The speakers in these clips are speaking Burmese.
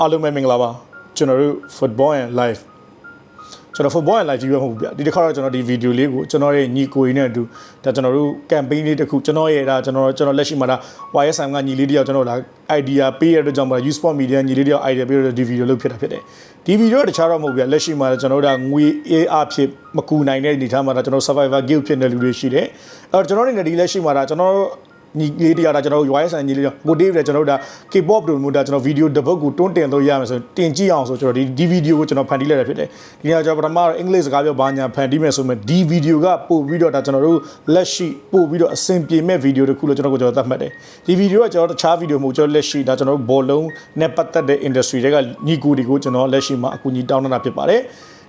အားလုံးပဲမင်္ဂလာပါကျွန်တော်တို့ football and live ကျွန်တော် football and live ကြီးပဲမဟုတ်ဘူးဗျဒီတစ်ခါတော့ကျွန်တော်ဒီဗီဒီယိုလေးကိုကျွန်တော်ရဲ့ညီကိုရင်းနဲ့အတူဒါကျွန်တော်တို့ campaign လေးတစ်ခုကျွန်တော်ရဲ့ဒါကျွန်တော်ကျွန်တော်လက်ရှိမှာဒါ YSM ကညီလေးတယောက်ကျွန်တော်ဒါ idea ပေးရတဲ့ကြောင့်မလား Usport Media ညီလေးတယောက် idea ပေးရတဲ့ဒီဗီဒီယိုလုပ်ဖြစ်တာဖြစ်တယ်ဒီဗီဒီယိုကတခြားတော့မဟုတ်ဗျလက်ရှိမှာကျွန်တော်တို့ဒါငွေအေးအဖြစ်မကူနိုင်တဲ့အနေအထားမှာဒါကျွန်တော် survivor guild ဖြစ်တဲ့လူတွေရှိတယ်အဲ့တော့ကျွန်တော်တို့နေဒီလက်ရှိမှာဒါကျွန်တော် ညီလေးတရားဒါကျွန်တော် YSN ညီလေးတွေကိုတေးပြီးကျွန်တော်တို့ဒါ K-pop တို့မျိုးဒါကျွန်တော်ဗီဒီယိုတစ်ပုတ်ကိုတွန်းတင်လို့ရမယ်ဆိုတင်ကြည့်အောင်ဆိုကျွန်တော်ဒီဒီဗီဒီယိုကိုကျွန်တော်ဖန်တီးလိုက်တာဖြစ်တယ်ဒီနေ့ကျွန်တော်ပထမတော့အင်္ဂလိပ်စကားပြောဘာညာဖန်တီးမယ်ဆိုမှဒီဗီဒီယိုကပို့ပြီးတော့ဒါကျွန်တော်တို့လက်ရှိပို့ပြီးတော့အဆင်ပြေမဲ့ဗီဒီယိုတစ်ခုလို့ကျွန်တော်ကိုကျွန်တော်သတ်မှတ်တယ်ဒီဗီဒီယိုကကျွန်တော်တခြားဗီဒီယိုမဟုတ်ကျွန်တော်လက်ရှိဒါကျွန်တော်တို့ဘောလုံးနဲ့ပတ်သက်တဲ့ industry တွေကညီကိုတွေကိုကျွန်တော်လက်ရှိမှာအကူအညီတောင်းတာဖြစ်ပါတယ်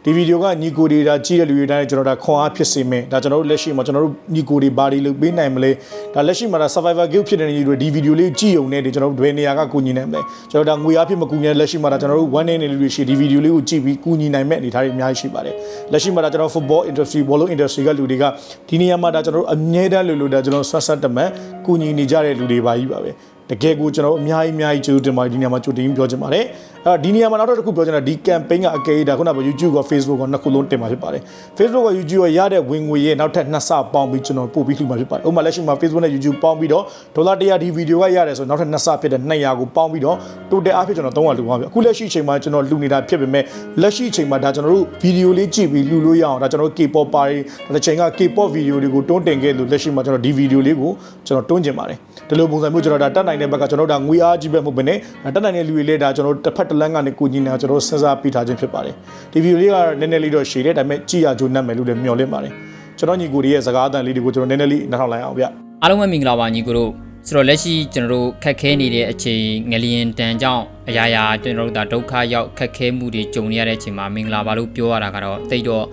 ဒီဗီဒီယိုကညီကိုတွေဒါကြည့်တဲ့လူတွေတိုင်းကျွန်တော်ဒါခွန်အားဖြစ်စေမယ်ဒါကျွန်တော်တို့လက်ရှိမှာကျွန်တော်တို့ညီကိုတွေဘာတွေလုပ်ပေးနိုင်မလဲဒါလက်ရှိမှာဒါ survivor guild ဖြစ်တဲ့ညီတွေဒီဗီဒီယိုလေးကြည့်ုံနဲ့ဒီကျွန်တော်တို့ဘယ်နေရာကကူညီနိုင်မလဲကျွန်တော်ဒါငွေအားဖြင့်မကူညီတဲ့လက်ရှိမှာဒါကျွန်တော်တို့ one day နေလူတွေရှိဒီဗီဒီယိုလေးကိုကြည့်ပြီးကူညီနိုင်မဲ့အနေအထားတွေအများကြီးရှိပါတယ်လက်ရှိမှာဒါကျွန်တော် football industry ball industry ကလူတွေကဒီနေရာမှာဒါကျွန်တော်တို့အမြဲတမ်းလို့လို့ဒါကျွန်တော်ဆွတ်ဆက်တမန်ကူညီနေကြတဲ့လူတွေပါကြီးပါပဲ တကယ်ကိုကျွန်တော်အများကြီးအများကြီးကျေးဇူးတင်ပါတယ်ဒီနေရာမှာကြိုတင်ပြောချင်ပါတယ်အဲ့တော့ဒီနေရာမှာနောက်တစ်ခုပြောချင်တာဒီ campaign ကအကယ်ဒါခုနက YouTube က Facebook ကနှစ်ခုလုံးတင်มาဖြစ်ပါတယ် Facebook က YouTube ကရတဲ့ဝင်ငွေရဲ့နောက်ထပ်နှစ်ဆပေါင်းပြီးကျွန်တော်ပို့ပြီးလှူမှာဖြစ်ပါတယ်ဥပမာလက်ရှိမှာ Facebook နဲ့ YouTube ပေါင်းပြီးတော့ဒေါ်လာ100ဒီဗီဒီယိုကရတယ်ဆိုနောက်ထပ်နှစ်ဆဖြစ်တဲ့200ကိုပေါင်းပြီးတော့ total အဖြစ်ကျွန်တော်300လှူပါပြီအခုလက်ရှိအချိန်မှာကျွန်တော်လှူနေတာဖြစ်ပေမဲ့လက်ရှိအချိန်မှာဒါကျွန်တော်တို့ဗီဒီယိုလေးကြည့်ပြီးလှူလို့ရအောင်ဒါကျွန်တော်တို့ K-pop ပါတွေဒါချိန်က K-pop ဗီဒီယိုတွေကိုတွန်းတင်ခဲ့လို့လက်ရှိမှာကျွန်တော်ဒီဗီဒီယိုလေးကိုကျွန်တော်တွန်းကျင်ပါတယ်ဒီလိုပုံစံမျိုးကျွန်တော်ဒါတက်နိုင်တဲ့ဘက်ကကျွန်တော်ဒါငွေအားကြီးပဲမဟုတ်ဘဲနဲ့တက်နိုင်တဲ့လူတွေလည်းဒါကျွန်တော်တစ်ဖက်တစ်လမ်းကနေကိုကြီးနေတာကျွန်တော်စဉ်းစားပြီးထားခြင်းဖြစ်ပါတယ်ဒီဗီဒီယိုလေးကနည်းနည်းလေးတော့ရှည်တယ်ဒါပေမဲ့ကြည့်ရကြိုးနှက်မယ်လို့လည်းမျှော်လင့်ပါတယ်ကျွန်တော်ညီကိုတွေရဲ့စကားအသံလေးတွေကိုကျွန်တော်နည်းနည်းလေးနားထောင်လိုက်အောင်ဗျအားလုံးပဲမင်္ဂလာပါညီကိုတို့ဆိုတော့လက်ရှိကျွန်တော်တို့ခက်ခဲနေတဲ့အချိန်ငလျင်တန်ကြောင့်အရာရာကျွန်တော်တို့ဒါဒုက္ခရောက်ခက်ခဲမှုတွေကြုံနေရတဲ့အချိန်မှာမင်္ဂလာပါလို့ပြောရတာကတော့တိတ်တော့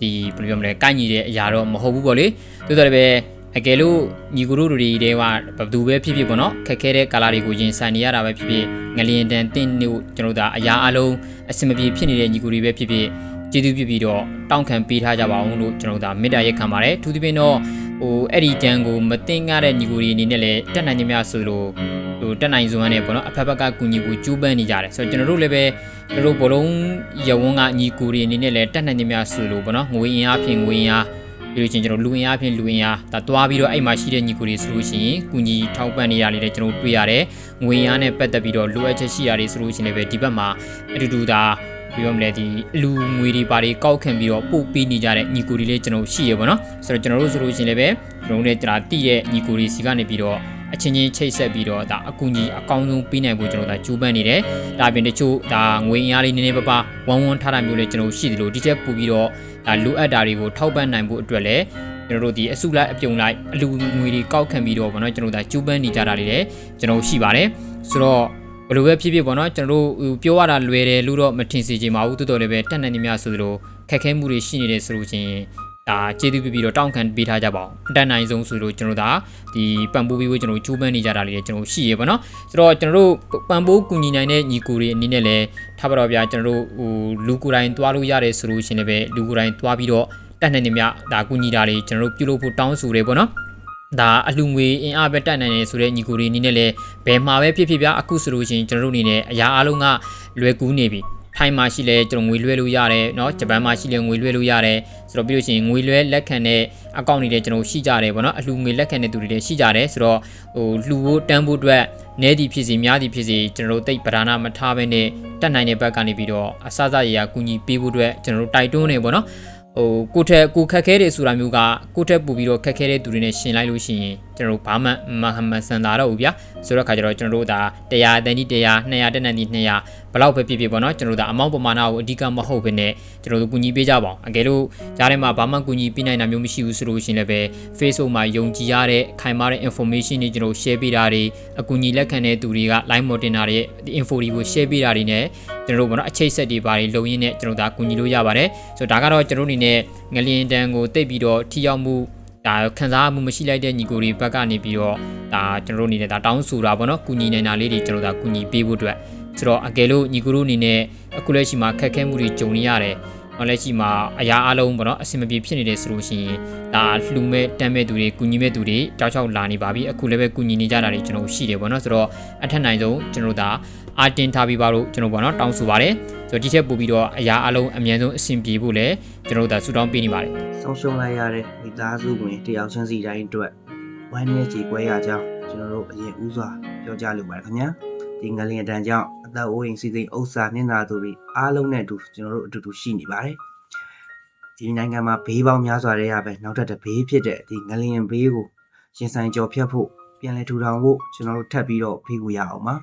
ဒီဘယ်လိုပြောမလဲကိုက်ညီတဲ့အရာတော့မဟုတ်ဘူးပေါ့လေတိုးတော်လည်းပဲ အကယ်လို့ညီကိုတို့တွေတဲကဘယ်သူပဲဖြစ်ဖြစ်ပေါ့နော်ခက်ခဲတဲ့ကာလတွေကိုရင်ဆိုင်နေရတာပဲဖြစ်ဖြစ်ငလျင်တန်တင့်တို့ကျွန်တော်တို့ဒါအရာအလုံးအစင်မပြေဖြစ်နေတဲ့ညီကိုတွေပဲဖြစ်ဖြစ်ကျေးဇူးပြုပြီးတော့တောင်းခံပေးထားကြပါအောင်လို့ကျွန်တော်တို့ဒါမေတ္တာရက်ခံပါတယ်သူသဖြင့်တော့ဟိုအဲ့ဒီတန်ကိုမတင်ကားတဲ့ညီကိုတွေအနေနဲ့လည်းတက်နိုင်ကြများဆိုလို့ဟိုတက်နိုင်စွမ်းနဲ့ပေါ့နော်အဖက်ဖက်ကကူညီကိုကျူးပန်းနေကြတယ်ဆိုတော့ကျွန်တော်တို့လည်းပဲကျွန်တော်တို့ဘလုံးရဝန်းကညီကိုတွေအနေနဲ့လည်းတက်နိုင်ကြများဆိုလို့ပေါ့နော်ငွေအင်အားဖြင့်ငွေအင်အား ပြီးလို့ချင်းကျွန်တော်လူအင်အားဖြင့်လူအင်အားဒါတွားပြီးတော့အဲ့မှာရှိတဲ့ညီကိုတွေဆိုလို့ရှိရင်ကူညီထောက်ပံ့နေရလေးလည်းကျွန်တော်တွေ့ရတယ်ငွေအင်အားနဲ့ပတ်သက်ပြီးတော့လိုအပ်ချက်ရှိရတယ်ဆိုလို့ရှိရင်လည်းပဲဒီဘက်မှာအတူတူဒါပြီးတော့မလဲဒီအလူငွေတွေပါတွေကောက်ခံပြီးတော့ပို့ပေးနေကြတဲ့ညီကိုတွေလည်းကျွန်တော်ရှိရပါတော့ဆိုတော့ကျွန်တော်တို့ဆိုလို့ရှိရင်လည်းပဲကျွန်တော်တို့လည်းဒါတိရဲ့ညီကိုတွေစီကနေပြီးတော့အချင်းချင်းချိတ်ဆက်ပြီးတော့ဒါအကူကြီးအကောင်းဆုံးပေးနိုင်ဖို့ကျွန်တော်ဒါကြိုးပမ်းနေတယ်။ဒါပြင်တချို့ဒါငွေအင်အားလေးနည်းနည်းပါးပါဝန်းဝန်းထားတာမျိုးလေးကျွန်တော်ရှိတယ်လို့ဒီချက်ပို့ပြီးတော့ ဒါလိုအပ်တာတွေကိုထောက်ပံ့နိုင်ဖို့အတွက်လည်းကျွန်တော်တို့ဒီအစုလိုက်အပြုံလိုက်အလူငွေတွေကောက်ခံပြီးတော့ဗောနော်ကျွန်တော်ဒါကြိုးပမ်းနေကြတာလေးလည်းကျွန်တော်ရှိပါတယ်။ဆိုတော့ဘယ်လိုပဲဖြစ်ဖြစ်ပေါ့နော်ကျွန်တော်တို့ပြောရတာလွယ်တယ်လို့တော့မထင်စေချင်ပါဘူးတိုးတော်လည်းပဲတက်နေနေများဆိုသလိုခက်ခဲမှုတွေရှိနေတယ်ဆိုလို့ချင်း ဒါကျေးဇူးပြုပြီးတော့တောင်းခံပေးထားကြပါအောင်အတန်နိုင်ဆုံးဆိုလို့ကျွန်တော်ဒါဒီပံပိုးပြီးဖို့ကျွန်တော်ကျူးပန်းနေကြတာလေးတွေကျွန်တော်ရှိရပါတော့ဆိုတော့ကျွန်တော်တို့ပံပိုးကူညီနိုင်တဲ့ညီကိုတွေအနေနဲ့လည်းထားပါတော့ဗျာကျွန်တော်တို့ဟိုလူကိုယ်တိုင်သွားလို့ရတယ်ဆိုလို့ရှင်လည်းပဲလူကိုယ်တိုင်သွားပြီးတော့တက်နိုင်နေမြဒါကူညီတာတွေကျွန်တော်တို့ပြုလုပ်ဖို့တောင်းဆိုတယ်ပေါ့နော်ဒါအလှငွေအင်အားပဲတက်နိုင်တယ်ဆိုတဲ့ညီကိုတွေအနေနဲ့လည်းဘယ်မှာပဲဖြစ်ဖြစ်ဗျာအခုဆိုလို့ရှိရင်ကျွန်တော်တို့အနေနဲ့အရာအလုံးကလွယ်ကူးနေပြီ ထိုင်းမှာရှိလဲကျွန်တော်ငွေလွှဲလို့ရတယ်เนาะဂျပန်မှာရှိလဲငွေလွှဲလို့ရတယ်ဆိုတော့ပြီးလို့ရှိရင်ငွေလွှဲလက်ခံတဲ့အကောင့်တွေလည်းကျွန်တော်ရှိကြတယ်ဗောနော်အလှငွေလက်ခံတဲ့သူတွေလည်းရှိကြတယ်ဆိုတော့ဟိုလှူဖို့တန်းဖို့အတွက်နဲသည်ဖြစ်စီများသည်ဖြစ်စီကျွန်တော်တို့တိတ်ပဓာနာမထားဘဲနဲ့တက်နိုင်တဲ့ဘက်ကနေပြီးတော့အစစရရကူညီပေးဖို့အတွက်ကျွန်တော်တို့တိုက်တွန်းနေဗောနော် ဟိုကိုထက်ကိုခက်ခဲတယ်ဆိုတာမျိုးကကိုထက်ပူပြီးတော့ခက်ခဲတဲ့သူတွေနဲ့ရှင်လိုက်လို့ရှိရင်ကျွန်တော်တို့ဘာမှမဟမဆန်တာတော့ဘူးဗျာဆိုတော့ခါကျတော့ကျွန်တော်တို့ဒါ100တန်ကြီး100 200တက်နန်ကြီး200ဘလောက်ပဲဖြစ်ဖြစ်ပေါ့နော်ကျွန်တော်တို့ဒါအမောင့်ပမာဏကိုအဓိကမဟုတ်ဘဲနဲ့ကျွန်တော်တို့ကူညီပေးကြပါအောင်အကယ်လို့ကြားထဲမှာဘာမှကူညီပေးနိုင်တာမျိုးမရှိဘူးဆိုလို့ရှိရင်လည်းပဲ Facebook မှာယုံကြည်ရတဲ့ခိုင်မာတဲ့ information တွေကျွန်တော် share ပေးတာတွေအကူအညီလက်ခံတဲ့သူတွေက line မော်တင်တာတွေ info တွေကို share ပေးတာတွေနဲ့ကျွန်တော်တို့ပေါ့နော်အချိတ်ဆက်တွေပါတွေလုံရင်းနဲ့ကျွန်တော်ဒါကူညီလို့ရပါတယ်ဆိုတော့ဒါကတော့ကျွန်တော်အနေနဲ့ငလျင်တန်ကိုတိတ်ပြီးတော့ထိရောက်မှုဒါခံစားမှုမရှိလိုက်တဲ့ညီကိုတွေဘက်ကနေပြီးတော့ဒါကျွန်တော်တို့အနေနဲ့ဒါတောင်းဆိုတာပေါ့နော်ကူညီနေတာလေးတွေကျွန်တော်ဒါကူညီပေးဖို့အတွက်ဆိုတော့အကယ်လို့ညီကိုတို့အနေနဲ့အခုလက်ရှိမှာခက်ခဲမှုတွေကြုံနေရတယ် လက်ရှိမှာအရာအလုံးပေါ့နော်အဆင်မပြေဖြစ်နေတယ်ဆိုလို့ရှိရင်ဒါလှူမဲ့တမ်းမဲ့သူတွေကူညီမဲ့သူတွေတောက်ချောက်လာနေပါပြီအခုလည်းပဲကူညီနေကြတာတွေကျွန်တော်တို့ရှိတယ်ပေါ့နော်ဆိုတော့အထက်နိုင်ဆုံးကျွန်တော်တို့ဒါအာတင်ထားပြီးပါလို့ကျွန်တော်ပေါ့နော်တောင်းဆိုပါတယ်ဆိုတော့ဒီချက်ပို့ပြီးတော့အရာအလုံးအမြန်ဆုံးအဆင်ပြေဖို့လည်းကျွန်တော်တို့ဒါဆူတောင်းပေးနေပါတယ်ဆုံးရှုံးလိုက်ရတဲ့မိသားစုဝင်တယောက်ချင်းစီတိုင်းအတွက်ဝမ်းနည်းကြေကွဲရကြောင်းကျွန်တော်တို့အရင်ဦးစွာပြောကြားလိုပါတယ်ခင်ဗျာဒီငလျင်တန်ကြောင့်အ သက်အိုးအိမ်စီစဉ်ဥစ္စာနစ်နာသူတွေအားလုံးနဲ့အတူကျွန်တော်တို့အတူတူရှိနေပါတယ်ဒီနိုင်ငံမှာဘေးပေါင်းများစွာတွေရပဲနောက်ထပ်တစ်ဘေးဖြစ်တဲ့ဒီငလျင်ဘေးကိုရင်ဆိုင်ကြော်ဖြတ်ဖို့ပြန်လည်ထူထောင်ဖို့ကျွန်တော်တို့ထပ်ပြီးတော့ဖိကူရအောင်ပါ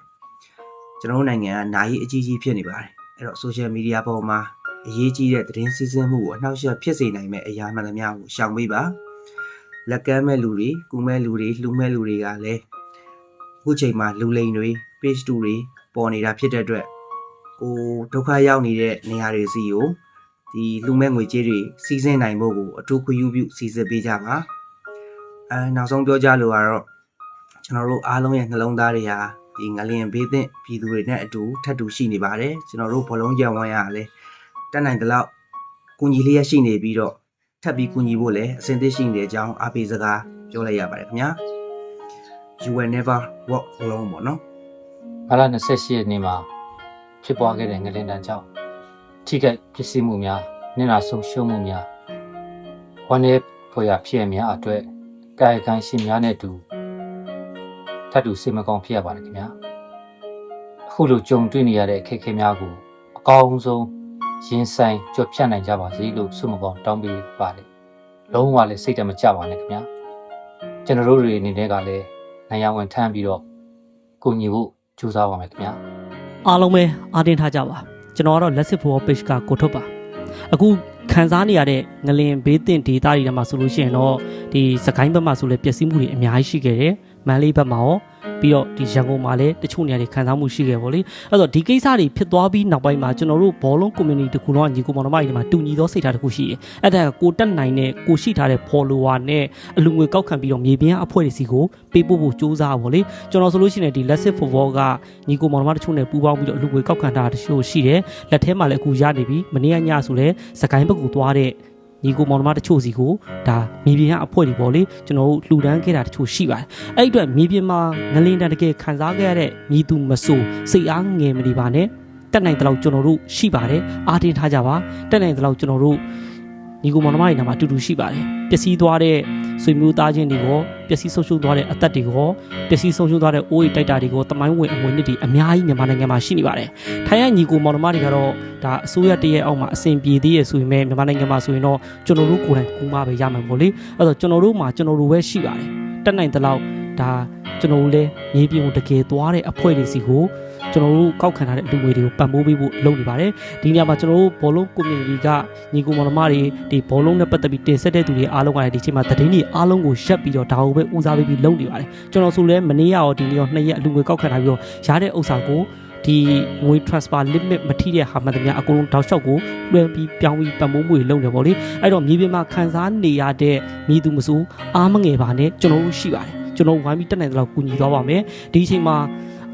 ကျွန်တော်တို့နိုင်ငံကနာရီအကြီးကြီးဖြစ်နေပါတယ်အဲ့တော့ social media ပေါ်မှာအရေးကြီးတဲ့သတင်းစီးဆင်းမှုကိုအနှောက်အယှက်ဖြစ်စေနိုင်မဲ့အရာမှန်သမျှကိုရှောင်ပေးပါလက်ကမ်းမဲ့လူတွေကူမဲ့လူတွေလှူမဲ့လူတွေကလည်းအခုချိန်မှာလူလိန်တွေ page 2တွေ ပေါ်နေတာဖြစ်တဲ့အတွက်ကိုဒုက္ခရောက်နေတဲ့နေရာတွေစီကိုဒီလှူမဲ့ငွေကြေးတွေစီးဆင်းနိုင်ဖို့ကိုအထူးခွင့်ပြုပြုစီစစ်ပေးကြပါအဲနောက်ဆုံးပြောကြလို့ကတော့ကျွန်တော်တို့အားလုံးရဲ့နှလုံးသားတွေဟာဒီငလျင်ဘေးသင့်ပြည်သူတွေနဲ့အတူထပ်တူရှိနေပါတယ်ကျွန်တော်တို့ဘလုံးကြံဝမ်းရလည်းတက်နိုင်တဲ့လောက်ကူညီလျက်ရှိနေပြီးတော့ထပ်ပြီးကူညီဖို့လည်းအစဉ်သင့်ရှိနေတဲ့အကြောင်းအားပေးစကားပြောလိုက်ရပါတယ်ခင်ဗျာ You will never walk alone ပေါ့နော် မလာ28ရက်နေ့မှာဖြစ်ပွားခဲ့တဲ့ငလင်တန်ကြောင့်ထိခိုက်ပစ္စည်းမှုများနစ်နာဆုံးရှုံးမှုများဝန်ရဲဖွယ်ရဖြစ်ရများအတွက်ကာယကံရှင်များနဲ့အတူထပ်တူစိတ်မကောင်းဖြစ်ရပါတယ်ခင်ဗျာအခုလိုကြုံတွေ့နေရတဲ့အခက်အခဲများကိုအကောင်းဆုံးရင်ဆိုင်ကြော်ဖြတ်နိုင်ကြပါစေလို့ဆုမကောင်းတောင်းပေးပါတယ်လုံးဝလည်းစိတ်တမကြပါနဲ့ခင်ဗျာကျွန်တော်တို့တွေအနေနဲ့ကလည်းနိုင်ရန်ဝန်ထမ်းပြီးတော့ကိုညီဖို့ ကြိုးစားပါမယ်ခင်ဗျာအားလုံးပဲအားတင်းထားကြပါကျွန်တော်ကတော့လက်စစ်ဖို့ page ကကိုထုတ်ပါအခုခံစားနေရတဲ့ငလင်ဘေးတင်ဒေတာတွေထဲမှာဆိုလို့ရှိရင်တော့ဒီစကိုင်းဘက်မှာဆိုလဲပျက်စီးမှုတွေအများကြီးရှိခဲ့တယ်မန်လေးဘက်မှာရော ပြီးတော့ဒီရန်ကုန်မှာလည်းတချို့နေရာတွေခံစားမှုရှိခဲ့ပါလေအဲ့တော့ဒီကိစ္စတွေဖြစ်သွားပြီးနောက်ပိုင်းမှာကျွန်တော်တို့ဘောလုံး community တခုလုံးကညီကိုမောင်နှမတွေမှာတူညီသောစိတ်ထားတစ်ခုရှိတယ်အဲ့ဒါကကိုတက်နိုင်တဲ့ကိုရှိထားတဲ့ follower နဲ့အလူငွေကောက်ခံပြီးတော့မြေပြင်အဖွဲ့တွေစီကိုပေးပို့ဖို့စူးစမ်းပါလေကျွန်တော်ဆိုလို့ရှိရင်ဒီ let's say football ကညီကိုမောင်နှမတချို့နဲ့ပူးပေါင်းပြီးတော့အလူငွေကောက်ခံတာတချို့ရှိတယ်လက်ထဲမှာလည်းအခုရနေပြီမနေ့ကညဆိုလဲစကိုင်းဘက်ကိုသွားတဲ့ ညီကိုမောင်နှမတချို့စီကိုဒါမြေပြင်ကအဖွဲ့တွေပေါ့လေကျွန်တော်တို့လှူဒန်းခဲ့တာတချို့ရှိပါတယ်အဲ့ဒီအတွက်မြေပြင်မှာငလင်းတန်တကယ်ခံစားခဲ့ရတဲ့ညီသူမဆိုစိတ်အားငယ်မနေပါနဲ့တက်နိုင်တဲ့လောက်ကျွန်တော်တို့ရှိပါတယ်အားတင်းထားကြပါတက်နိုင်တဲ့လောက်ကျွန်တော်တို့ ညီကိုမောင်နှမတွေနာမှာအတူတူရှိပါတယ်ပျက်စီးသွားတဲ့ဆွေမျိုးသားချင်းတွေရောပျက်စီးဆုံးရှုံးသွားတဲ့အသက်တွေရောပျက်စီးဆုံးရှုံးသွားတဲ့အိုးအိမ်တိုက်တာတွေကိုတမိုင်းဝင်အမွေနှစ်တွေအများကြီးမြန်မာနိုင်ငံမှာရှိနေပါတယ်။ထိုင်းရညီကိုမောင်နှမတွေကတော့ဒါအစိုးရတရဲ့အောက်မှာအဆင်ပြေသေးရဆိုရင်ပဲမြန်မာနိုင်ငံမှာဆိုရင်တော့ကျွန်တော်တို့ကိုယ်တိုင်ကူမပဲရမှာပေါ့လေ။အဲ့တော့ကျွန်တော်တို့မှာကျွန်တော်တို့ပဲရှိပါတယ်။တက်နိုင်တဲ့လောက် ဒါကျွန်တော်တို့လည်းမြေပြင်ကိုတကယ်သွားတဲ့အဖွဲ့တွေစီကိုကျွန်တော်တို့ကောက်ခံထားတဲ့လူငွေတွေကိုပံ့ပိုးပေးဖို့လုပ်နေပါတယ်။ဒီနေရာမှာကျွန်တော်တို့ဘောလုံး community ကညီကိုမောင်နှမတွေဒီဘောလုံးနဲ့ပတ်သက်ပြီးတင်ဆက်တဲ့သူတွေအားလုံးကလည်းဒီချိန်မှာသတင်းတွေအားလုံးကိုရက်ပြီးတော့ဒါကိုပဲဦးစားပေးပြီးလုပ်နေပါတယ်။ကျွန်တော်ဆိုလဲမနေ့ကရောဒီနေ့ရောနှစ်ရက်အလူငွေကောက်ခံထားပြီးတော့ရတဲ့ဥစ္စာကိုဒီငွေ transfer limit မထိတဲ့ဟာမှန်သမျှအကုန်လုံးတောက်လျှောက်ကိုလွှဲပြီးပြောင်းပြီးပံ့ပိုးမှုတွေလုပ်နေပါလေအဲ့တော့မြေပြင်မှာခံစားနေရတဲ့မိသူမဆိုအားမငယ်ပါနဲ့ကျွန်တော်တို့ရှိပါတယ် ကျွန်တော်ဝိုင်းပြီးတက်နိုင်တဲ့လောက်ကူညီသွားပါမယ်ဒီအချိန်မှာ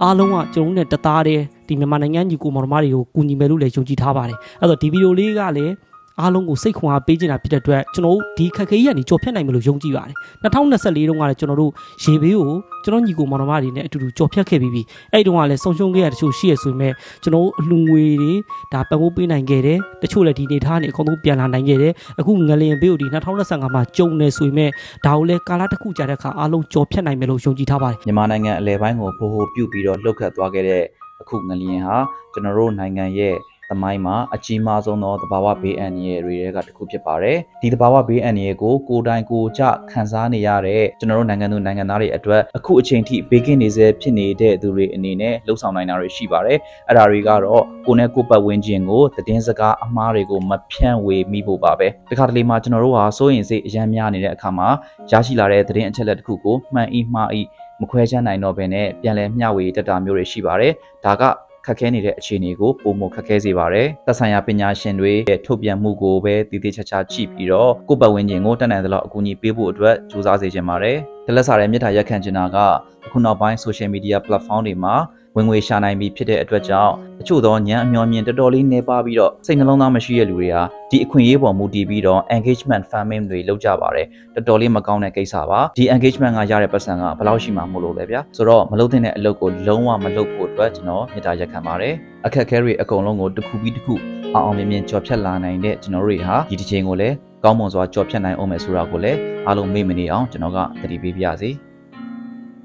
အားလုံးကကျွန်တော်တို့နဲ့တသားတည်းဒီမြန်မာနိုင်ငံညီကိုမောင်နှမတွေကိုကူညီမယ်လို့လည်းယုံကြည်ထားပါတယ်အဲ့တော့ဒီဗီဒီယိုလေးကလည်း အားလုံးကိုစိတ်ခွန်အားပေးချင်တာဖြစ်တဲ့အတွက်ကျွန်တော်တို့ဒီခက်ခဲကြီးကနေကြော်ဖြတ်နိုင်မယ်လို့ယုံကြည်ပါတယ်2024တုန်းကလည်းကျွန်တော်တို့ရေဘေးကိုကျွန်တော်ညီကိုမောင်နှမတွေနဲ့အတူတူကြော်ဖြတ်ခဲ့ပြီးပြီအဲ့ဒီတုန်းကလည်းဆုံရှုံခဲ့ရတချို့ရှိရဆိုပေမဲ့ကျွန်တော်တို့အလှငွေတွေဒါပံ့ပိုးပေးနိုင်ခဲ့တယ်တချို့လည်းဒီနေသားနဲ့အကုန်လုံးပြန်လာနိုင်ခဲ့တယ်အခုငလင်ဘေးကိုဒီ2025မှာကြုံနေဆိုပေမဲ့ဒါကိုလည်းကာလတစ်ခုကြာတဲ့အခါအားလုံးကြော်ဖြတ်နိုင်မယ်လို့ယုံကြည်ထားပါတယ်မြန်မာနိုင်ငံအလဲပိုင်းကိုဗဟိုပြုပြီးတော့လှုပ်ခတ်သွားခဲ့တဲ့အခုငလျင်ဟာကျွန်တော်တို့နိုင်ငံရဲ့ သမိုင်းမှာအကြီးမားဆုံးသောသဘာဝဘေးအန္တရာယ်တွေထဲကတစ်ခုဖြစ်ပါတယ်။ဒီသဘာဝဘေးအန္တရာယ်ကိုကိုယ်တိုင်ကိုယ်ကျခံစားနေရတဲ့ကျွန်တော်တို့နိုင်ငံသူနိုင်ငံသားတွေအတွက်အခုအချိန်ထိဘေးကင်းနေစေဖြစ်နေတဲ့သူတွေအနေနဲ့လှုပ်ဆောင်နိုင်တာတွေရှိပါတယ်။အဲ့ဒါတွေကတော့ကိုယ်နဲ့ကိုယ်ပတ်ဝန်းကျင်ကိုသတင်းစကားအမှားတွေကိုမဖြန့်ဝေမိဖို့ပါပဲ။ဒီခါတလေမှာကျွန်တော်တို့ဟာစိုးရင်စိတ်အယမ်းများနေတဲ့အခါမှာရရှိလာတဲ့သတင်းအချက်အလက်တစ်ခုကိုမှန်ဤမှားဤမခွဲခြားနိုင်တော့ဘဲနဲ့ပြန်လည်မျှဝေတတ်တာမျိုးတွေရှိပါတယ်။ဒါက ခက်ခဲနေတဲ့အခြေအနေကိုပုံမခက်ခဲစေပါတယ်။သက်ဆိုင်ရာပညာရှင်တွေရဲ့ထုတ်ပြန်မှုကိုပဲတည်တည်ချာချာကြည့်ပြီးတော့ကိုယ့်ပတ်ဝန်းကျင်ကိုတက်နိုင်သလောက်အကူအညီပေးဖို့အတွက်ကြိုးစားစေချင်ပါတယ်။တလက်စားတဲ့မြေတားရက်ခံချင်တာကအခုနောက်ပိုင်း social media platform တွေမှာ ဝင်ငွေရှာနိုင်ပြီဖြစ်တဲ့အတွက်ကြောင့်တချို့သောညံအမျောမြင်တော်တော်လေးနေပါပြီးတော့စိတ်နှလုံးသားမရှိတဲ့လူတွေဟာဒီအခွင့်အရေးပေါ်မူတည်ပြီးတော့ engagement farming တွေလုပ်ကြပါတယ်တော်တော်လေးမကောင်းတဲ့ကိစ္စပါဒီ engagement ကရတဲ့ပတ်စံကဘယ်လောက်ရှိမှမလို့လဲဗျာဆိုတော့မလုပ်တဲ့အလုပ်ကိုလုံးဝမလုပ်ဖို့အတွက်ကျွန်တော်မေတ္တာရက်ခံပါတယ်အခက်အခဲတွေအကုန်လုံးကိုတစ်ခုပြီးတစ်ခုအောင်အောင်မြင်မြင်ကြော်ဖြတ်လာနိုင်တဲ့ကျွန်တော်တို့တွေဟာဒီတစ်ချိန်ကိုလည်းကောင်းမွန်စွာကြော်ဖြတ်နိုင်အောင်မယ်ဆိုတာကိုလည်းအားလုံးမေ့မနေအောင်ကျွန်တော်ကသတိပေးပါရစေ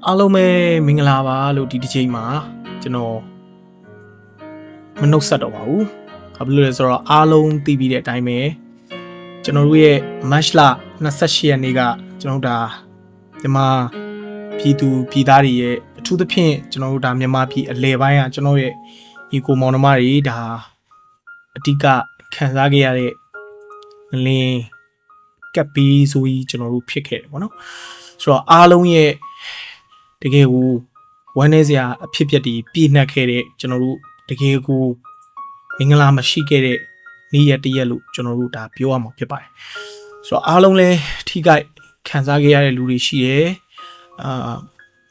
အားလုံးပဲမင်္ဂလာပါလို့ဒီတစ်ချိန်မှာကျွန်တော်မနှုတ်ဆက်တော့ပါဘူး။ဘာဖြစ်လို့လဲဆိုတော့အားလုံးသိပြီးတဲ့အတိုင်းပဲကျွန်တော်တို့ရဲ့ match လ28ရက်နေ့ကကျွန်တော်တို့ဒါမြန်မာပြည်သူပြည်သားတွေရဲ့အထူးသဖြင့်ကျွန်တော်တို့ဒါမြန်မာပြည်အလဲပိုင်းကကျွန်တော်ရဲ့ညီကိုမောင်နှမတွေဒါအဓိကခံစားခဲ့ရတဲ့ငလင်းကပ်ပီးဆိုပြီးကျွန်တော်တို့ဖြစ်ခဲ့တယ်ပေါ့နော်။ဆိုတော့အားလုံးရဲ့ တကယ်ကိုဝမ်းနည်းစရာအဖြစ်အပျက်တွေပြည့်နှက်ခဲ့တဲ့ကျွန်တော်တို့တကယ်ကိုမင်္ဂလာမရှိခဲ့တဲ့နေ့ရက်တစ်ရက်လို့ကျွန်တော်တို့ဒါပြောရမှာဖြစ်ပါတယ်ဆိုတော့အားလုံးလည်းထိခိုက်ခံစားခဲ့ရတဲ့လူတွေရှိတယ်အာ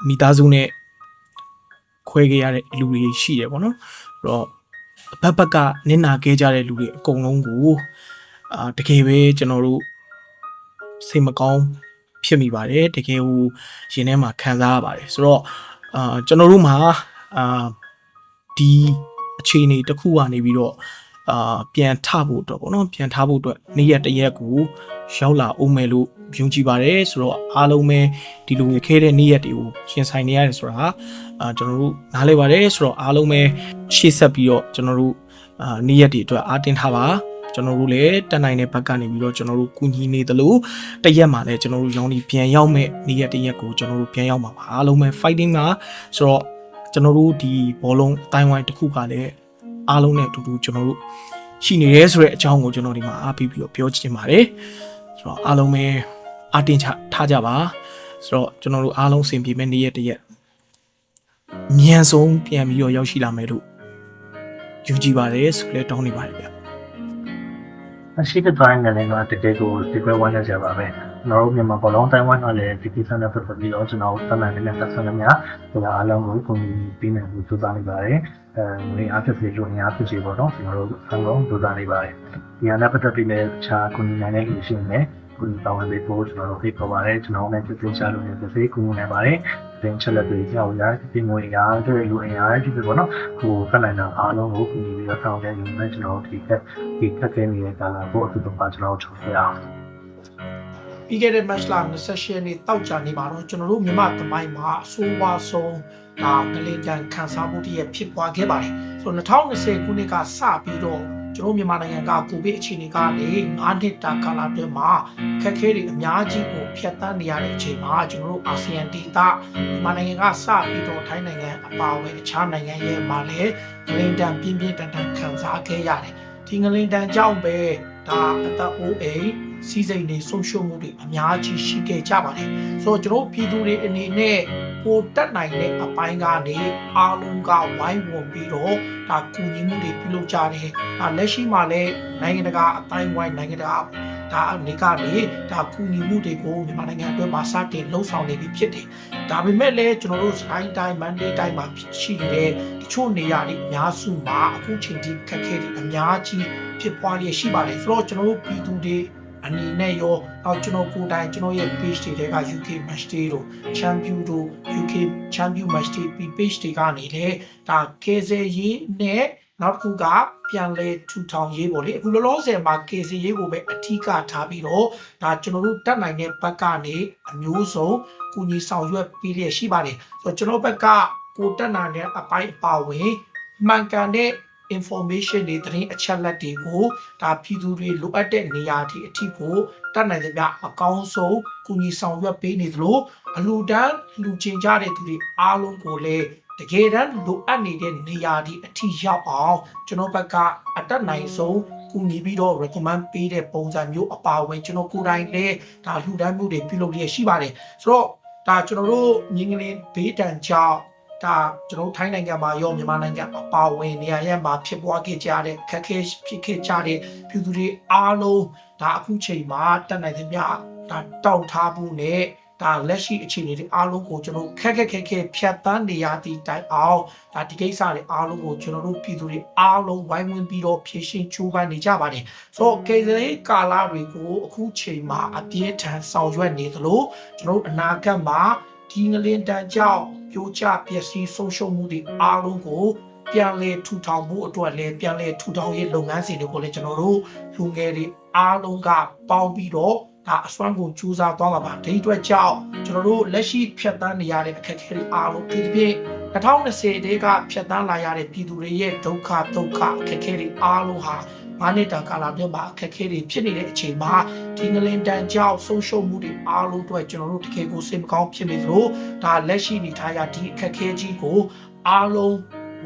မိသားစုနဲ့ခွဲခဲ့ရတဲ့လူတွေရှိတယ်ပေါ့နော်အဲ့တော့အဘက်ဘက်ကနင့်နာခဲ့ကြတဲ့လူတွေအကုန်လုံးကိုအာတကယ်ပဲကျွန်တော်တို့စိတ်မကောင်း ဖြစ်မိပါတယ်တကယ်ဟိုရင်ထဲမှာခံစားရပါတယ်ဆိုတော့အာကျွန်တော်တို့မှာအာဒီအခြေအနေတစ်ခုကနေပြီးတော့အာပြန်ထဖို့အတွက်ပေါ့နော်ပြန်ထဖို့အတွက်နေ့ရက်တစ်ရက်ကိုရောက်လာအောင်မယ်လို့ယုံကြည်ပါတယ်ဆိုတော့အားလုံးပဲဒီလိုခဲတဲ့နေ့ရက်တွေကိုရှင်ဆိုင်နေရတယ်ဆိုတာအာကျွန်တော်တို့နားလည်ပါတယ်ဆိုတော့အားလုံးပဲရှေ့ဆက်ပြီးတော့ကျွန်တော်တို့အာနေ့ရက်တွေအတွက်အားတင်းထားပါ ကျွန်တော်တို့လည်းတက်နိုင်တဲ့ဘက်ကနေပြီးတော့ကျွန်တော်တို့ကူညီနေသလိုတရက်မှာလည်းကျွန်တော်တို့ရောင်းဒီပြန်ရောက်မဲ့နေ့ရက်တစ်ရက်ကိုကျွန်တော်တို့ပြန်ရောက်မှာပါအားလုံးပဲ fighting မှာဆိုတော့ကျွန်တော်တို့ဒီဘောလုံးအတိုင်းဝိုင်းတစ်ခုကလည်းအားလုံးနဲ့အတူတူကျွန်တော်တို့ရှိနေရဲဆိုတဲ့အကြောင်းကိုကျွန်တော်ဒီမှာအားပေးပြီးတော့ပြောချင်ပါတယ်ဆိုတော့အားလုံးပဲအားတင်ချထားကြပါဆိုတော့ကျွန်တော်တို့အားလုံးအဆင်ပြေမဲ့နေ့ရက်တစ်ရက်မြန်ဆုံးပြန်ပြီးတော့ရောက်ရှိလာမယ်လို့ယူကြည်ပါတယ်ဆိုလဲတောင်းနေပါတယ်ဗျ ရှိတဲ့တိုင်းနဲ့လည်းတော့တကယ်ကိုဒီကွဲဝမ်းနေကြပါပဲကျွန်တော်တို့မြန်မာဘောလုံးတိုင်းဝိုင်းကလည်းဒီကိစ္စနဲ့ပတ်သက်ပြီးတော့ကျွန်တော်တို့တမန်နဲ့သက်ဆိုင်များဒီအားလုံးကိုပုံပြီးနေလို့ကြိုးစားနေပါတယ်အဲငွေအားဖြစ်စေလို့ငွေအားဖြစ်စေပေါ့နော်ကျွန်တော်တို့အလုံးကြိုးစားနေပါတယ်ဒီဟာနဲ့ပတ်သက်ပြီးလည်းအခြားကုညီနိုင်တဲ့လူရှိနေကုညီတောင်းပေးဖို့ကျွန်တော်တို့ဖိတ်ခေါ်ပါတယ်ကျွန်တော်လည်းပြည့်စုံချလို့လည်းသိကုညီနိုင်ပါတယ် တင်ချက်လက်တွေကြောက်ရဒီငွေအားတွေလူအင်အားဖြစ်ဖြစ်ပေါ့နော်ဟိုဖက်နိုင်တာအားလုံးကိုကုညီပြီးတော့ဆောင်ရွက်နေတယ်ကျွန်တော်တို့ဒီကဒီခက်ခဲနေတဲ့ကာလကိုအတူတူပါကျွန်တော်တို့ချုပ်ရအောင်ပြီးခဲ့တဲ့ match လာ28ရက်နေ့တောက်ကြနေမှာတော့ကျွန်တော်တို့မြန်မာသမိုင်းမှာအဆိုးဝါးဆုံးဒါဂလင်တန်ခန်းစားမှုတည်းရဖြစ်ပွားခဲ့ပါတယ်ဆိုတော့2020ခုနှစ်ကစပြီးတော့ ကျွန်တော်မြန်မာနိုင်ငံကကိုဗစ်အခြေအနေကနေ9နှစ်တာကာလအတွင်းမှာခက်ခဲတွေအများကြီးကိုဖျက်ဆီးနေရတဲ့အချိန်မှာကျွန်တော်တို့အာဆီယံဒေသမြန်မာနိုင်ငံကစပြီးတော့ထိုင်းနိုင်ငံအပါအဝင်အခြားနိုင်ငံရဲ့မှာလည်းဂလင်တန်ပြင်းပြင်းထန်ထန်ခံစားခဲ့ရတယ်ဒီဂလင်တန်ကြောင့်ပဲဒါအသက်အိုးအိမ်စီးစိမ်တွေဆုံးရှုံးမှုတွေအများကြီးရှိခဲ့ကြပါတယ်ဆိုတော့ကျွန်တော်ပြည်သူတွေအနေနဲ့ ကိုတက်နိုင်တဲ့အပိုင်းကနေအားလုံးကဝိုင်းဝန်းပြီးတော့ဒါကူညီမှုတွေပြုလုပ်ကြတယ်ဒါလက်ရှိမှာလည်းနိုင်ငံတကာအတိုင်းဝိုင်းနိုင်ငံတကာဒါအနေကနေဒါကူညီမှုတွေကိုမြန်မာနိုင်ငံအတွင်းမှာစတင်လှုံ့ဆော်နေပြီဖြစ်တယ်ဒါပေမဲ့လည်းကျွန်တော်တို့စကိုင်းတိုင်းမန္တလေးတိုင်းမှာရှိနေတဲ့တချို့နေရာတွေအများစုမှာအခုချိန်ထိခက်ခဲတွေအများကြီးဖြစ်ပွားလျက်ရှိပါတယ်ဆိုတော့ကျွန်တော်တို့ပြည်သူတွေ အနေနဲ့ရောနောက်ကျွန်တော်ကိုယ်တိုင်ကျွန်တော်ရဲ့ page တွေက UK match day တို့ champion တို့ UK champion match day page တွေကနေလေဒါကေဇေရေးနဲ့နောက်တစ်ခုကပြန်လဲထူထောင်ရေးပေါ့လေအခုလောလောဆယ်မှာကေဇေရေးကိုပဲအထီးကထားပြီးတော့ဒါကျွန်တော်တို့တက်နိုင်တဲ့ဘက်ကနေအမျိုးစုံကူညီဆောင်ရွက်ပေးရရှိပါတယ်ဆိုတော့ကျွန်တော်ဘက်ကကိုတက်နိုင်တဲ့အပိုင်းအပါဝင်မှန်ကန်တဲ့ information တွေသတင်းအချက်လက်တွေကိုဒါပြည်သူတွေလိုအပ်တဲ့နေရာတွေအထိကိုတတ်နိုင်သမျှအကောင်းဆုံးကူညီဆောင်ရွက်ပေးနေသလိုအလူတန်းလူချင်းကြတဲ့သူတွေအားလုံးကိုလည်းတကယ်တမ်းလိုအပ်နေတဲ့နေရာတွေအထိရောက်အောင်ကျွန်တော်ဘက်ကအတက်နိုင်ဆုံးကူညီပြီးတော့ recommend ပေးတဲ့ပုံစံမျိုးအပါအဝင်ကျွန်တော်ကိုယ်တိုင်လည်းဒါလူတန်းမှုတွေပြုလုပ်ရရှိပါတယ်ဆိုတော့ဒါကျွန်တော်တို့မြင်းကလေးဘေးတန်ကြောင့် ဒါကျွန်တော်တို့ထိုင်းနိုင်ငံမှာရောမြန်မာနိုင်ငံအပါအဝင်နေရာရမှာဖြစ်ပွားခဲ့ကြတဲ့ခက်ခဲဖြစ်ခဲ့ကြတဲ့ပြည်သူတွေအားလုံးဒါအခုချိန်မှာတက်နိုင်သမျှဒါတောင့်ထားဖို့နဲ့ဒါလက်ရှိအခြေအနေတွေအားလုံးကိုကျွန်တော်ခက်ခက်ခဲခဲဖြတ်တန်းနေရသည့်တိုင်အောင်ဒါဒီကိစ္စတွေအားလုံးကိုကျွန်တော်တို့ပြည်သူတွေအားလုံးဝိုင်းဝန်းပြီးတော့ဖြည့်ရှင်းချိုးပမ်းနေကြပါတယ်ဆိုတော့ကေစလေးကာလာတွေကိုအခုချိန်မှာအပြင်းထန်ဆောင်ရွက်နေသလိုကျွန်တော်တို့အနာဂတ်မှာဒီငလင်တန်ကြောင့် ပြိုကျပျက်စီးဆုံးရှုံးမှုတွေအားလုံးကိုပြန်လဲထူထောင်ဖို့အတွက်လည်းပြန်လဲထူထောင်ရေးလုပ်ငန်းစဉ်တွေကိုလည်းကျွန်တော်တို့လူငယ်တွေအားလုံးကပေါင်းပြီးတော့ဒါအစွမ်းကုန်ကြိုးစားသွားမှာပါဒီအတွက်ကြောင့်ကျွန်တော်တို့လက်ရှိဖြတ်တန်းနေရတဲ့အခက်အခဲတွေအားလုံးဒီပြည့်2020တဲကဖြတ်တန်းလာရတဲ့ပြည်သူတွေရဲ့ဒုက္ခဒုက္ခအခက်အခဲတွေအားလုံးဟာ ငါးနှစ်တာကာလအတွင်းမှာအခက်အခဲတွေဖြစ်နေတဲ့အချိန်မှာဒီငလင်တန်ကြောင့်ဆုံးရှုံးမှုတွေအားလုံးအတွက်ကျွန်တော်တို့တကယ်ကိုစိတ်မကောင်းဖြစ်နေသလိုဒါလက်ရှိနေထားရဒီအခက်အခဲကြီးကိုအားလုံး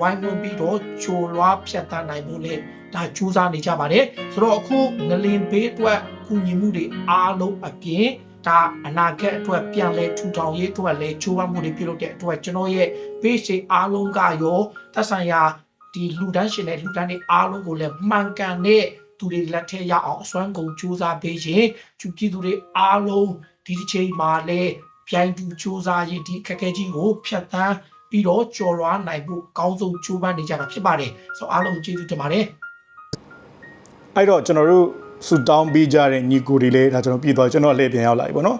ဝိုင်းဝန်းပြီးတော့ဂျိုလွားဖြတ်တန်းနိုင်ဖို့လေဒါကြိုးစားနေကြပါတယ်ဆိုတော့အခုငလင်ဘေးအတွက်ကုညီမှုတွေအားလုံးအပြင်ဒါအနာဂတ်အတွက်ပြန်လဲထူထောင်ရေးအတွက်လဲကြိုးပမ်းမှုတွေပြုလုပ်တဲ့အတွက်ကျွန်တော်ရဲ့ page တွေအားလုံးကရောသက်ဆိုင်ရာ ဒီလူတန်းရှင်တဲ့လူတန်းတွေအားလုံးကိုလည်းမှန်ကန်တဲ့သူတွေလက်ထက်ရအောင်အစွမ်းကုန်ကြိုးစားပေးခြင်းကျူပြည်သူတွေအားလုံးဒီတစ်ချိန်မှာလဲပြိုင်တူကြိုးစားရင်ဒီအခက်အခဲကြီးကိုဖြတ်တန်းပြီးတော့ကြော်လွားနိုင်ဖို့အကောင်းဆုံးကြိုးပမ်းနေကြတာဖြစ်ပါတယ်ဆိုတော့အားလုံးကျေးဇူးတင်ပါတယ်အဲ့တော့ကျွန်တော်တို့ဆူတောင်းပေးကြတဲ့ညီကိုတွေလည်းဒါကျွန်တော်ပြည်သွားကျွန်တော်လည်းပြန်ရောက်လာပြီပေါ့နော်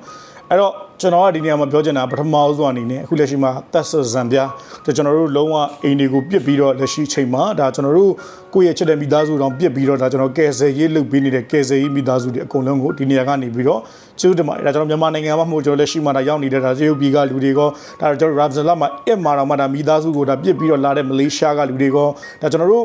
အဲ့တော့ ကျွန်တော်ကဒီနေရာမှာပြောချင်တာပထမဆုံးအနေနဲ့အခုလက်ရှိမှာတက်ဆဇံပြားဒါကျွန်တော်တို့လုံးဝအိမ်တွေကိုပြစ်ပြီးတော့လက်ရှိချိန်မှာဒါကျွန်တော်တို့ကိုယ့်ရဲ့ချစ်တဲ့မိသားစုတောင်ပြစ်ပြီးတော့ဒါကျွန်တော်ကယ်ဆယ်ရေးလုပ်ပေးနေတဲ့ကယ်ဆယ်ရေးမိသားစုတွေအကုန်လုံးကိုဒီနေရာကနေပြီးတော့ကျေးဇူးတင်ပါတယ်ဒါကျွန်တော်မြန်မာနိုင်ငံမှာမဟုတ်ကျွန်တော်လက်ရှိမှာဒါရောက်နေတဲ့ဒါကျေးဇူးပြည်ကလူတွေကဒါကျွန်တော် Rabzala မှာအစ်မာတော်မှာဒါမိသားစုကိုဒါပြစ်ပြီးတော့လာတဲ့မလေးရှားကလူတွေကဒါကျွန်တော်တို့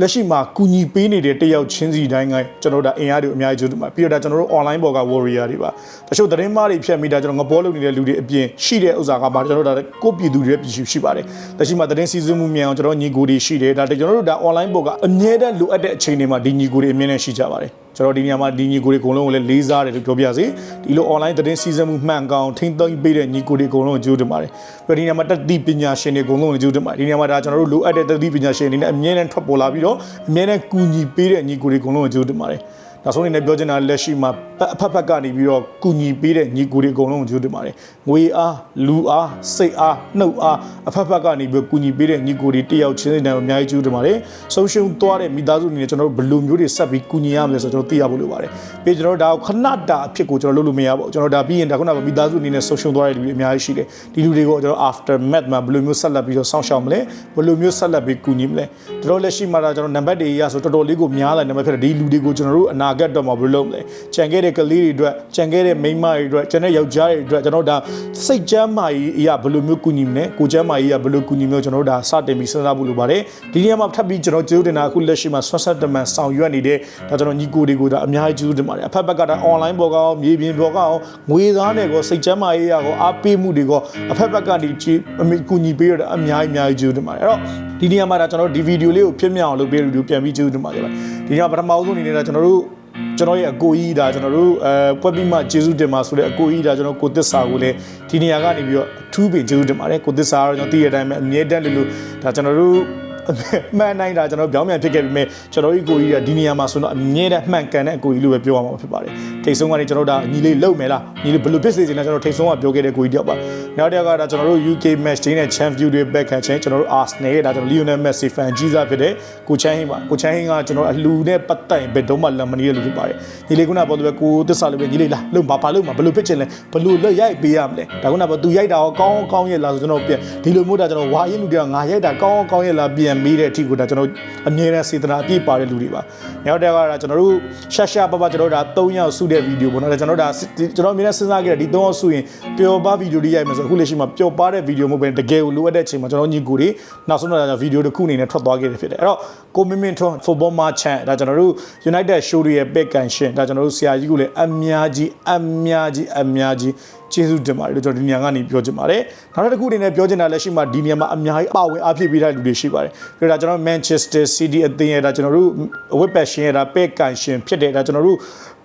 လက်ရှိမှာကူညီပေးနေတဲ့တယောက်ချင်းစီတိုင်းကကျွန်တော်တို့ဒါအင်အားတွေအများကြီးကျိုးတယ်မှာပြီးတော့ဒါကျွန်တော်တို့ online ပေါ်က warrior တွေပါတချို့သတင်းမားတွေဖြတ်မိတာကျွန်တော်ငဘောလုပ်နေတဲ့လူတွေအပြင်ရှိတဲ့ဥစ္စာကပါကျွန်တော်တို့ဒါကိုယ့်ပြည်သူတွေရဲ့ပြည်ရှိရှိပါတယ်လက်ရှိမှာသတင်းစီစဉ်မှုမြန်အောင်ကျွန်တော်ညီကိုတွေရှိတယ်ဒါကျွန်တော်တို့ဒါ online ပေါ်ကအမြဲတမ်းလိုအပ်တဲ့အချိန်တွေမှာဒီညီကိုတွေအမြဲတမ်းရှိကြပါတယ်ကျွန်တော်ဒီနေရာမှာဒီညီကိုတွေအကုန်လုံးကိုလည်းလေးစားတယ်လို့ပြောပြစီဒီလို online သတင်းစီစဉ်မှုမှန်ကောင်ထိန်းသိမ်းပေးတဲ့ညီကိုတွေအကုန်လုံးကိုကြိုးတင်ပါတယ်ပြီးတော့ဒီနေရာမှာတတိပညာရှင်တွေအကုန်လုံးကိုကြိုးတင်ပါတယ်ဒီနေရာမှာဒါကျွန်တော်တို့လိုအပ်တဲ့တတိပညာရှင်တွေနဲ့အမြဲတမ်းထွက်ပေါ်လာပြီးတော့အမြဲတမ်းကူညီပေးတဲ့ညီကိုတွေအကုန်လုံးကိုကြိုးတင်ပါတယ်နောက်ဆုံးအနေနဲ့ပြောချင်တာလက်ရှိမှာ အဖက်ဖက်ကနေပြီးတော့ကူညီပေးတဲ့ညီကိုတွေအကုန်လုံးကိုကြိုးတင်ပါတယ်ငွေအားလူအားစိတ်အားနှုတ်အားအဖက်ဖက်ကနေပြီးတော့ကူညီပေးတဲ့ညီကိုတွေတယောက်ချင်းစီတိုင်းအများကြီးကြိုးတင်ပါတယ်ဆုံးရှုံးသွားတဲ့မိသားစုအနေနဲ့ကျွန်တော်တို့ဘယ်လိုမျိုးတွေဆက်ပြီးကူညီရမလဲဆိုတော့ကျွန်တော်သိရဖို့လိုပါတယ်ပြီးကျွန်တော်တို့ဒါကိုခဏတာအဖြစ်ကိုကျွန်တော်လုပ်လို့မရပါဘူးကျွန်တော်ဒါပြီးရင်ဒါခုနကမိသားစုအနေနဲ့ဆုံးရှုံးသွားတဲ့လူတွေအများကြီးရှိတယ်ဒီလူတွေကိုကျွန်တော် after math မှာဘယ်လိုမျိုးဆက်လက်ပြီးတော့စောင့်ရှောက်မလဲဘယ်လိုမျိုးဆက်လက်ပြီးကူညီမလဲတို့တော့လက်ရှိမှာဒါကျွန်တော်နံပါတ်တွေရဆိုတော်တော်လေးကိုများလာနေမှာဖြစ်တယ်ဒီလူတွေကိုကျွန်တော်တို့အနာဂတ်တော့မှာဘယ်လိုလုပ်မလဲကြံခဲ့တဲ့ကလေးတွေအတွက်ကြံခဲ့တဲ့မိန်းမတွေအတွက်ကျန်တဲ့ယောက်ျားတွေအတွက်ကျွန်တော်တို့ဒါစိတ်ကြမ်းမာရေးအရာဘယ်လိုမျိုးကူညီမလဲကိုကြမ်းမာရေးအရာဘယ်လိုကူညီမလဲကျွန်တော်တို့ဒါစတင်ပြီးစဉ်းစားဖို့လိုပါတယ်ဒီနေရာမှာထပ်ပြီးကျွန်တော်ကျေးဇူးတင်တာအခုလက်ရှိမှာဆွတ်ဆက်တမန်ဆောင်ရွက်နေတဲ့ဒါကျွန်တော်ညီကိုတွေကိုဒါအများကြီးကျေးဇူးတင်ပါတယ်အဖက်ဘက်ကဒါ online ပေါ်ကရောမြေပြင်ပေါ်ကရောငွေသားနဲ့ကောစိတ်ကြမ်းမာရေးအရာကောအားပေးမှုတွေကောအဖက်ဘက်ကနေကြည့်အမေကူညီပေးရတဲ့အများကြီးအများကြီးကျေးဇူးတင်ပါတယ်အဲ့တော့ဒီနေရာမှာဒါကျွန်တော်ဒီဗီဒီယိုလေးကိုဖြစ်မြောက်အောင်လုပ်ပေးလို့ပြန်ပြီးကျေးဇူးတင်ပါတယ်ဒီနေရာပထမဆုံးအနေနဲ့ဒါကျွန်တော်တို့ ကျွန်တော်ရဲ့အကိုကြီးဒါကျွန်တော်တို့အဲပွက်ပြီးမှကျေးဇူးတင်ပါဆိုတဲ့အကိုကြီးဒါကျွန်တော်ကိုသစ္စာကိုလည်းဒီနေရာကနေပြီးတော့အထူးပင်ကျေးဇူးတင်ပါတယ်ကိုသစ္စာကတော့ကျွန်တော်သိရတဲ့အတိုင်းပဲအမြဲတမ်းလို့လို့ဒါကျွန်တော်တို့ မှန်နိုင်တာကျွန်တော်ပြောင်းပြန်ဖြစ်ခဲ့ပြီမဲ့ကျွန်တော်ဒီကိုကြီးကဒီနေရာမှာဆိုတော့အမြဲတမ်းမှန်ကန်တဲ့အကိုကြီးလို့ပဲပြောရမှာဖြစ်ပါတယ်ထိတ်ဆုံးကနေကျွန်တော်ဒါညီလေးလုံမယ်လားညီလေးဘယ်လိုဖြစ်စေချင်လဲကျွန်တော်ထိတ်ဆုံးကပြောခဲ့တဲ့ကိုကြီးတယောက်ပါနောက်တစ်ယောက်ကဒါကျွန်တော်တို့ UK match တင်းနဲ့ champion တွေ back ခံချင်းကျွန်တော်တို့ Arsenal ရဲ့ဒါကျွန်တော် Lionel Messi fan ကြီးစားဖြစ်တဲ့ကိုချမ်းဟင်းပါကိုချမ်းဟင်းကကျွန်တော်အလူနဲ့ပတ်သက်ရင်ဘယ်တော့မှလက်မနီးတဲ့လူဖြစ်ပါတယ်ညီလေးကပြောလို့ပဲကိုသစ္စာလို့ပဲညီလေးလားလုံဘာဘာလို့မဘယ်လိုဖြစ်ချင်လဲဘယ်လိုလက်ရိုက်ပေးရမလဲဒါကကသူရိုက်တာရောကောင်းကောင်းရဲ့လားဆိုကျွန်တော်ပြန်ဒီလိုမျိုးဒါကျွန်တော်ဝါရင်လူတွေကငါရိုက်တာကောင်းကောင်းရဲ့လားပြန်မေးတဲ့အထိကိုဒါကျွန်တော်အမြဲတမ်းစေတနာအပြည့်ပါတဲ့လူတွေပါနောက်တစ်ခါကကျွန်တော်တို့ရှာရှာပပကျွန်တော်တို့ဒါ3ယောက်စုတဲ့ဗီဒီယိုပေါ့နော်ဒါကျွန်တော်တို့ဒါကျွန်တော်အမြဲတမ်းစဉ်းစားခဲ့တဲ့ဒီ3ယောက်စုရင်ပျော်ပါဗီဒီယိုတွေရိုက်မယ်ဆိုအခုလက်ရှိမှာပျော်ပါတဲ့ဗီဒီယိုမဟုတ်ဘဲတကယ်ကိုလိုအပ်တဲ့အချိန်မှာကျွန်တော်ညီကိုတွေနောက်ဆုံးတော့ဒါဗီဒီယိုတစ်ခုအနေနဲ့ထွက်သွားခဲ့တယ်ဖြစ်တယ်အဲ့တော့ကိုမင်းမင်းထွန်း football match ဒါကျွန်တော်တို့ United show တွေရဲ့ back can ရှင်ဒါကျွန်တော်တို့ဆရာကြီးကိုလည်းအများကြီးအများကြီးအများကြီး ကျေးဇူးတင်ပါတယ်လို့ကျွန်တော်ဒီနေရာကနေပြောချင်ပါတယ်။နောက်တစ်ခုအနေနဲ့ပြောချင်တာလက်ရှိမှာဒီနေရာမှာအများကြီးပါဝင်အားဖြည့်ပေးတဲ့လူတွေရှိပါတယ်။ပြီးတော့ဒါကျွန်တော် Manchester City အသင်းရဲ့ဒါကျွန်တော်တို့ web passion ရဲ့ဒါ pet can ရှင်ဖြစ်တဲ့ဒါကျွန်တော်တို့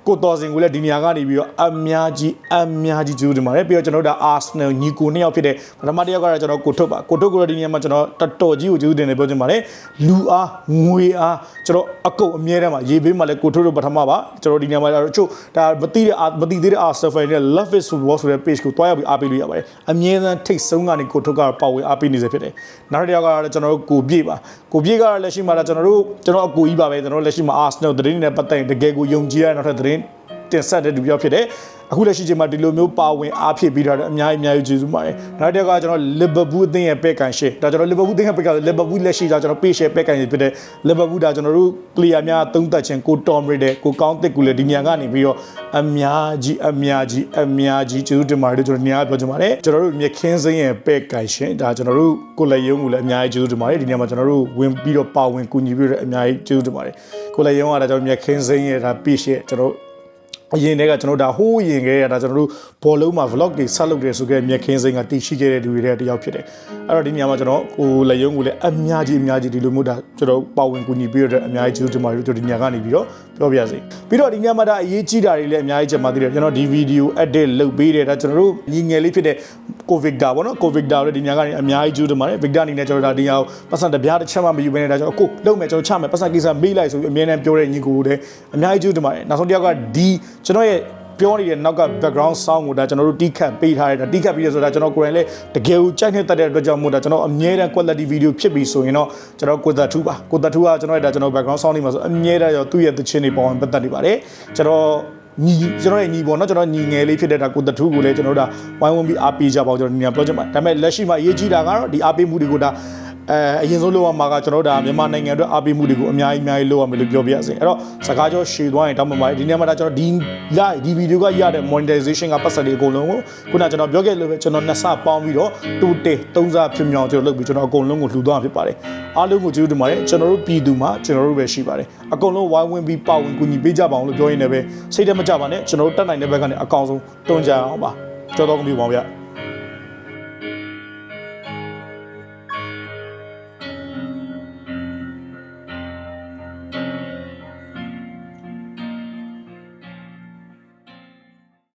ကိုတော်စင်ကိုလည်းဒီနေရာကနေပြီးတော့အများကြီးအများကြီးကျေးဇူးတင်ပါတယ်ပြီးတော့ကျွန်တော်တို့ဒါ Arsenal ညီကိုနှစ်ယောက်ဖြစ်တဲ့ပထမတစ်ယောက်ကတော့ကျွန်တော်ကိုထုတ်ပါကိုထုတ်ကိုတော့ဒီနေရာမှာကျွန်တော်တော်တော်ကြီးကိုကျေးဇူးတင်တယ်ပြောချင်ပါတယ်လူအားငွေအားကျွန်တော်အကုတ်အမြဲတမ်းမှာရေးပေးမှလည်းကိုထုတ်တို့ပထမပါကျွန်တော်ဒီနေရာမှာတော့ချို့ဒါမသိတဲ့မသိသေးတဲ့ Arsenal fan တွေ Love is football ဆိုတဲ့ page ကိုတွားရောက်ပြီးအားပေးလို့ရပါတယ်အမြဲတမ်းထိတ်ဆုံးကနေကိုထုတ်ကပါဝင်အားပေးနေစေဖြစ်တယ်နောက်တစ်ယောက်ကတော့ကျွန်တော်တို့ကိုပြေပါကိုပြေကတော့လက်ရှိမှာတော့ကျွန်တော်တို့ကျွန်တော်အကူကြီးပါပဲကျွန်တော်လက်ရှိမှာ Arsenal သတင်းနဲ့ပတ်သက်ရင်တကယ်ကိုယုံကြည်ရတဲ့နောက်ထပ်သတင်း တင်ဆက်တဲ့လူပြောဖြစ်တယ်အခုလက်ရှိချိန်မှာဒီလိုမျိုးပါဝင်အားဖြစ်ပြီးတော့အများကြီးအများကြီးကျေးဇူးပါတယ်နောက်တစ်ခါကျွန်တော် Liverpool အသင်းရဲ့ပဲကန်ရှေ့ဒါကျွန်တော် Liverpool အသင်းရဲ့ပဲကန် Liverpool လက်ရှိကျွန်တော် page ရဲ့ပဲကန်ဖြစ်တဲ့ Liverpool ဒါကျွန်တော်တို့ player များသုံးသပ်ခြင်းကို Tom Brady ကိုကောင်းတစ်ကူလည်းဒီညကနေပြီးတော့အများကြီးအများကြီးအများကြီးကျေးဇူးတင်ပါတယ်လို့ကျွန်တော်ညပြောချင်ပါတယ်ကျွန်တော်တို့မြက်ခင်းစင်းရဲ့ပဲကန်ရှေ့ဒါကျွန်တော်တို့ကိုလည်းယုံကိုလည်းအများကြီးကျေးဇူးတင်ပါတယ်ဒီညမှာကျွန်တော်တို့ဝင်ပြီးတော့ပါဝင်ကူညီပြီးတော့အများကြီးကျေးဇူးတင်ပါတယ်ကိုလည်းယုံကဒါကျွန်တော်မြက်ခင်းစင်းရဲ့ဒါ page ရဲ့ကျွန်တော် အရင်တည်းကကျွန်တော်ဒါဟိုးရင်ခဲ့ရတာကျွန်တော်တို့ဘောလုံးမှာ vlog တွေဆက်လုပ်တယ်ဆိုခဲ့မြက်ခင်းစိန်ကတည်ရှိခဲ့တဲ့လူတွေတဲ့တယောက်ဖြစ်တယ်အဲ့တော့ဒီနေရာမှာကျွန်တော်ကိုလက်ယုံကိုလည်းအများကြီးအများကြီးဒီလိုမျိုးဒါကျွန်တော်ပါဝင်ကူညီပြီးတော့အများကြီးကျေးဇူးတင်ပါတယ်ကျွန်တော်ဒီနေရာကနေပြီးတော့ပြောပြစေပြီးတော့ဒီနေရာမှာဒါအရေးကြီးတာတွေလည်းအများကြီးချက်မှသိတယ်ကျွန်တော်ဒီဗီဒီယို edit လုပ်ပေးတယ်ဒါကျွန်တော်တို့ညီငယ်လေးဖြစ်တဲ့ covid ဒါပေါ့နော် covid ဒါလည်းဒီနေရာကနေအများကြီးကျေးဇူးတင်ပါတယ် victor အနေနဲ့ကျွန်တော်ဒါဒီနေရာကိုပတ်စံတစ်ပြားတစ်ချက်မှမယူဘဲနဲ့ဒါကျွန်တော်ကိုလုံးမယ်ကျွန်တော်ချမယ်ပတ်စံကိစ္စမေးလိုက်ဆိုပြီးအမြဲတမ်းပြောတဲ့ညီကိုလည်းအများကြီးကျေးဇူးတင်ပါတယ်နောက်ဆုံးတစ်ယောက်ကဒီကျွန်တော်ရဲ့ပြောနေတဲ့နောက်က background sound ကိုဒါကျွန်တော်တို့တီးခတ်ပေးထားတယ်ဒါတီးခတ်ပြီးရဆိုတာကျွန်တော်ကိုယ်တိုင်လည်းတကယ်ကိုကြိုက်နေတဲ့တဲ့အတွက်ကြောင့်မို့ဒါကျွန်တော်အမြဲတမ်း quality video ဖြစ်ပြီးဆိုရင်တော့ကျွန်တော်ကိုသက်ထူးပါကိုသက်ထူးကကျွန်တော်ရဲ့ဒါကျွန်တော် background sound တွေမှာဆိုအမြဲတမ်းရောသူ့ရဲ့သချင်းတွေပေါ်ဝင်ပတ်သက်နေပါတယ်ကျွန်တော်ညီကျွန်တော်ရဲ့ညီပေါ့နော်ကျွန်တော်ညီငယ်လေးဖြစ်တဲ့ဒါကိုတထူးကိုလည်းကျွန်တော်တို့ဒါဝိုင်းဝန်းပြီးအားပေးကြပါဦးကျွန်တော်ဒီနေ့ပြောချင်ပါတယ်ဒါပေမဲ့လက်ရှိမှာအရေးကြီးတာကတော့ဒီအားပေးမှုတွေကိုဒါ အဲအရင်ဆုံးလုပ်ရမှာကကျွန်တော်တို့ဒါမြန်မာနိုင်ငံအတွက်အားပေးမှုတွေကိုအများကြီးအများကြီးလုပ်ရမယ်လို့ပြောပြရစီအဲ့တော့စကားကြောရှည်သွားရင်တောင်းပန်ပါတယ်ဒီနေ့မှာဒါကျွန်တော်ဒီ live ဒီ video ကရတဲ့ monetization ကပတ်စံတွေအကုန်လုံးကိုခုနကျွန်တော်ပြောခဲ့လို့ပဲကျွန်တော်နှစ်ဆပေါင်းပြီးတော့တူတေသုံးဆဖြစ်မြောင်ကျွန်တော်လုပ်ပြီးကျွန်တော်အကုန်လုံးကိုလှူသွားမှာဖြစ်ပါတယ်အားလုံးကိုကျေးဇူးတင်ပါတယ်ကျွန်တော်တို့ပြည်သူမှာကျွန်တော်တို့ပဲရှိပါတယ်အကုန်လုံးဝိုင်းဝန်းပြီးပါဝင်ကူညီပေးကြပါအောင်လို့ပြောရင်းနဲ့ပဲစိတ်ထဲမကြပါနဲ့ကျွန်တော်တို့တက်နိုင်တဲ့ဘက်ကနေအကောင်ဆုံးတွန်းကြအောင်ပါကြောတော့ကုန်ပြီပါဗျာ